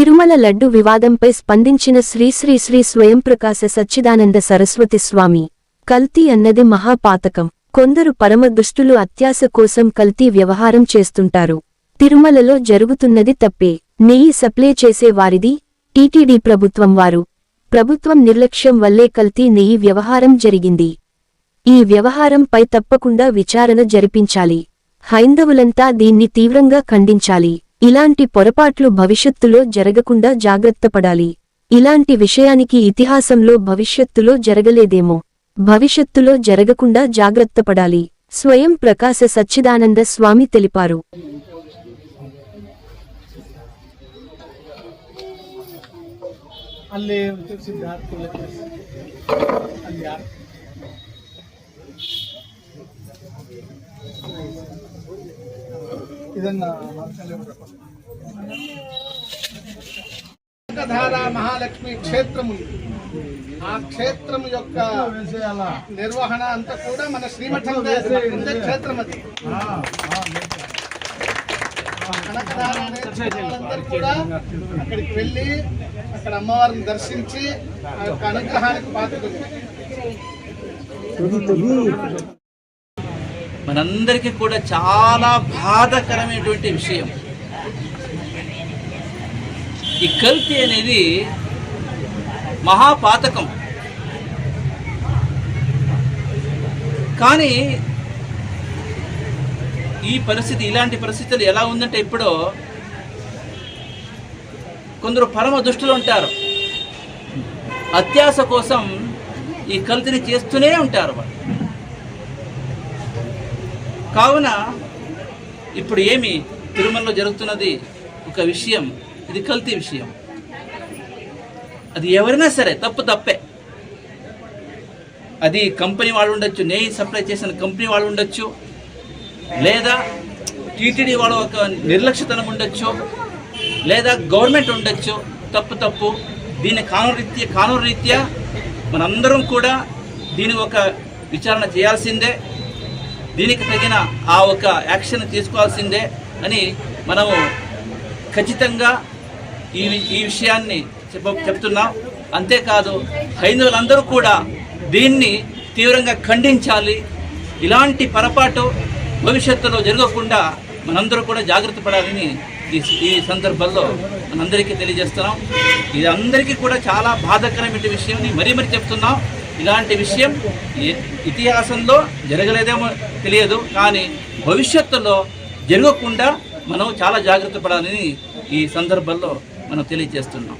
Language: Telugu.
తిరుమల లడ్డు వివాదంపై స్పందించిన శ్రీశ్రీశ్రీ శ్రీ స్వయంప్రకాశ సచ్చిదానంద సరస్వతి స్వామి కల్తీ అన్నది మహాపాతకం. కొందరు పరమ దుష్టులు అత్యాశ కోసం కల్తీ వ్యవహారం చేస్తుంటారు. తిరుమలలో జరుగుతున్నది తప్పే. నెయ్యి సప్లై చేసే వారిది టీటీడీ ప్రభుత్వం వారు. ప్రభుత్వం నిర్లక్ష్యం వల్లే కల్తీ నెయ్యి వ్యవహారం జరిగింది. ఈ వ్యవహారంపై తప్పకుండా విచారణ జరిపించాలి. హైందవులంతా దీన్ని తీవ్రంగా ఖండించాలి. ఇలాంటి పొరపాట్లు భవిష్యత్తులో జరగకుండా జాగ్రత్తపడాలి ఇలాంటి విషయానికి ఇతిహాసంలో భవిష్యత్తులో జరగలేదేమో భవిష్యత్తులో జరగకుండా జాగ్రత్తపడాలి స్వయం ప్రకాశ సచ్చిదానంద స్వామి తెలిపారు ಅಲ್ಲಿ ಸಿದ್ಧಾರ್ಥ ಇದನ್ನ ಮಾಡ್ಕೊಂಡೇ ಬಿಡಪ್ಪ. ధార మహాలక్ష్మి క్షేత్రము ఇది. ఆ క్షేత్రం యొక్క నిర్వహణ అంతా కూడా మన శ్రీమఠం ఉండే క్షేత్రం అది కనకధార అనే వాళ్ళందరూ కూడా అక్కడికి వెళ్ళి అక్కడ అమ్మవారిని దర్శించి ఆ యొక్క అనుగ్రహానికి పాత్రలు మనందరికీ కూడా చాలా బాధాకరమైనటువంటి విషయం. ఈ కల్తీ అనేది మహాపాతకం. కానీ ఈ పరిస్థితి ఇలాంటి పరిస్థితులు ఎలా ఉందంటే ఇప్పుడు కొందరు పరమ దుష్టులు ఉంటారు. అత్యాస కోసం ఈ కల్తీని చేస్తూనే ఉంటారు వాళ్ళు. కావున ఇప్పుడు ఏమి తిరుమలలో జరుగుతున్నది ఒక విషయం ఇది కల్తీ విషయం. అది ఎవరైనా సరే తప్పు తప్పే. అది కంపెనీ వాళ్ళు ఉండొచ్చు నెయ్యి సప్లై చేసిన కంపెనీ వాళ్ళు ఉండొచ్చు లేదా టీటీడీ వాళ్ళ ఒక నిర్లక్ష్యతనం ఉండొచ్చు లేదా గవర్నమెంట్ ఉండొచ్చు తప్పు తప్పు. దీని కానూరు రీత్యా రీత్యా మనందరం కూడా దీని ఒక విచారణ చేయాల్సిందే. దీనికి తగిన ఆ ఒక యాక్షన్ తీసుకోవాల్సిందే అని మనము ఖచ్చితంగా ఈ ఈ విషయాన్ని చెప్ప చెప్తున్నాం. అంతేకాదు హైందవులందరూ కూడా దీన్ని తీవ్రంగా ఖండించాలి. ఇలాంటి పొరపాటు భవిష్యత్తులో జరగకుండా మనందరూ కూడా జాగ్రత్త పడాలని ఈ ఈ సందర్భంలో మనందరికీ తెలియజేస్తున్నాం. ఇది అందరికీ కూడా చాలా బాధాకరమైన విషయం మరీ మరీ చెప్తున్నాం. ఇలాంటి విషయం ఇతిహాసంలో జరగలేదేమో తెలియదు కానీ భవిష్యత్తులో జరగకుండా మనం చాలా జాగ్రత్త పడాలని ఈ సందర్భంలో మనం తెలియజేస్తున్నాం.